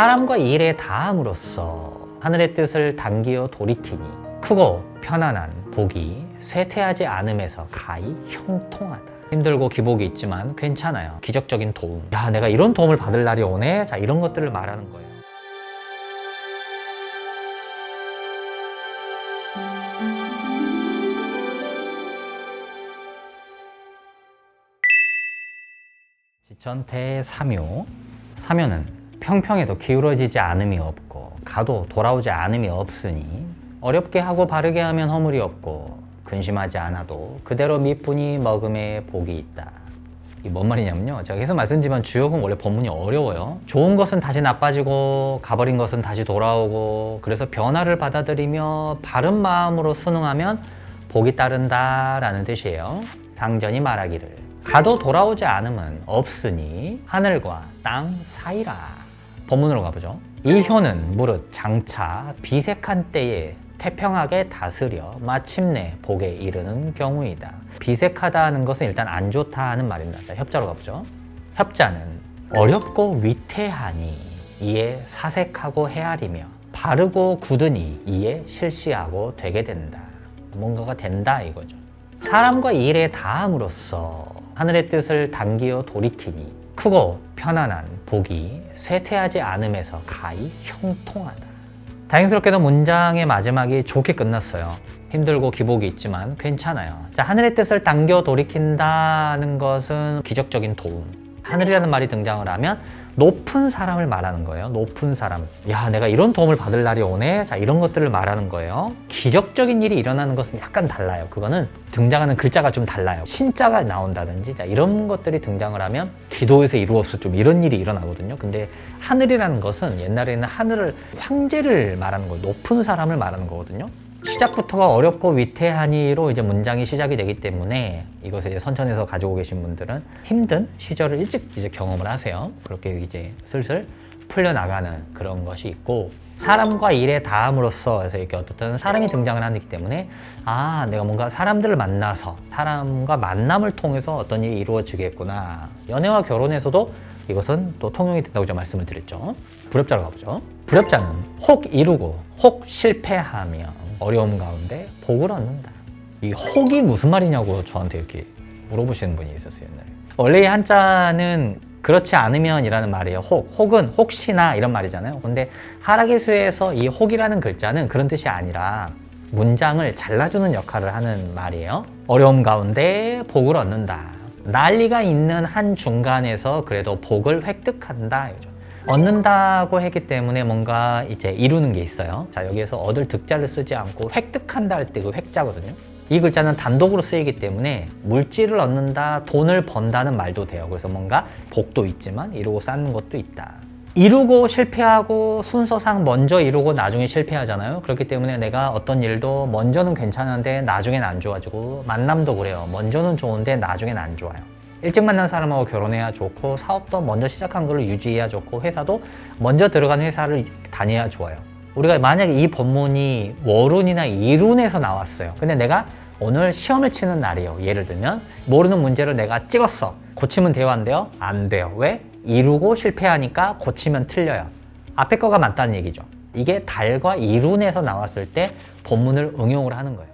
사람과 일에 다함으로써 하늘의 뜻을 당기어 돌이키니 크고 편안한 복이 쇠퇴하지 않음에서 가히 형통하다. 힘들고 기복이 있지만 괜찮아요. 기적적인 도움. 야, 내가 이런 도움을 받을 날이 오네. 자, 이런 것들을 말하는 거예요. 지천 대사묘. 사묘는 평평해도 기울어지지 않음이 없고 가도 돌아오지 않음이 없으니 어렵게 하고 바르게 하면 허물이 없고 근심하지 않아도 그대로 미뿐이 먹음에 복이 있다. 이뭔 말이냐면요. 제가 계속 말씀드리지만 주역은 원래 본문이 어려워요. 좋은 것은 다시 나빠지고 가버린 것은 다시 돌아오고 그래서 변화를 받아들이며 바른 마음으로 순응하면 복이 따른다라는 뜻이에요. 상전이 말하기를 가도 돌아오지 않음은 없으니 하늘과 땅 사이라. 본문으로 가보죠. 이 효는 무릇 장차 비색한 때에 태평하게 다스려 마침내 복에 이르는 경우이다. 비색하다는 것은 일단 안 좋다 하는 말입니다. 자, 협자로 가보죠. 협자는 어렵고 위태하니 이에 사색하고 헤아리며 바르고 굳으니 이에 실시하고 되게 된다. 뭔가가 된다 이거죠. 사람과 일에 다함으로써 하늘의 뜻을 당기어 돌이키니 크고 편안한 복이 쇠퇴하지 않음에서 가히 형통하다. 다행스럽게도 문장의 마지막이 좋게 끝났어요. 힘들고 기복이 있지만 괜찮아요. 자, 하늘의 뜻을 당겨 돌이킨다는 것은 기적적인 도움. 하늘이라는 말이 등장을 하면 높은 사람을 말하는 거예요. 높은 사람. 야, 내가 이런 도움을 받을 날이 오네. 자, 이런 것들을 말하는 거예요. 기적적인 일이 일어나는 것은 약간 달라요. 그거는 등장하는 글자가 좀 달라요. 신자가 나온다든지, 자, 이런 것들이 등장을 하면 기도에서 이루었을 좀 이런 일이 일어나거든요. 근데 하늘이라는 것은 옛날에는 하늘을, 황제를 말하는 거예요. 높은 사람을 말하는 거거든요. 시작부터가 어렵고 위태하니로 이제 문장이 시작이 되기 때문에 이것을 이제 선천에서 가지고 계신 분들은 힘든 시절을 일찍 이제 경험을 하세요. 그렇게 이제 슬슬 풀려나가는 그런 것이 있고 사람과 일에 닿음으로써 해서 이렇게 어떻든 사람이 등장을 하기 때문에 아 내가 뭔가 사람들을 만나서 사람과 만남을 통해서 어떤 일이 이루어지겠구나. 연애와 결혼에서도 이것은 또 통용이 된다고 제가 말씀을 드렸죠. 불협자로 가보죠. 불협자는 혹 이루고 혹 실패하며 어려움 가운데 복을 얻는다 이 혹이 무슨 말이냐고 저한테 이렇게 물어보시는 분이 있었어요 옛날에 원래 이 한자는 그렇지 않으면이라는 말이에요. 혹. 혹은 혹시나 이런 말이잖아요. 근데 하락의수에서 이 혹이라는 글자는 그런 뜻이 아니라 문장을 잘라주는 역할을 하는 말이에요. 어려움 가운데 복을 얻는다. 난리가 있는 한 중간에서 그래도 복을 획득한다. 이거죠. 얻는다고 했기 때문에 뭔가 이제 이루는 게 있어요. 자, 여기에서 얻을 득자를 쓰지 않고 획득한다 할 때 그 획자거든요. 이 글자는 단독으로 쓰이기 때문에 물질을 얻는다, 돈을 번다는 말도 돼요. 그래서 뭔가 복도 있지만 이루고 쌓는 것도 있다. 이루고 실패하고 순서상 먼저 이루고 나중에 실패하잖아요. 그렇기 때문에 내가 어떤 일도 먼저는 괜찮은데 나중엔 안 좋아지고 만남도 그래요. 먼저는 좋은데 나중엔 안 좋아요. 일찍 만난 사람하고 결혼해야 좋고 사업도 먼저 시작한 걸로 유지해야 좋고 회사도 먼저 들어간 회사를 다녀야 좋아요. 우리가 만약에 이 본문이 월운이나 이룬에서 나왔어요. 근데 내가 오늘 시험을 치는 날이에요. 예를 들면 모르는 문제를 내가 찍었어. 고치면 돼요, 안 돼요? 안 돼요. 왜? 이루고 실패하니까 고치면 틀려요. 앞에 거가 맞다는 얘기죠. 이게 달과 이룬에서 나왔을 때 본문을 응용을 하는 거예요.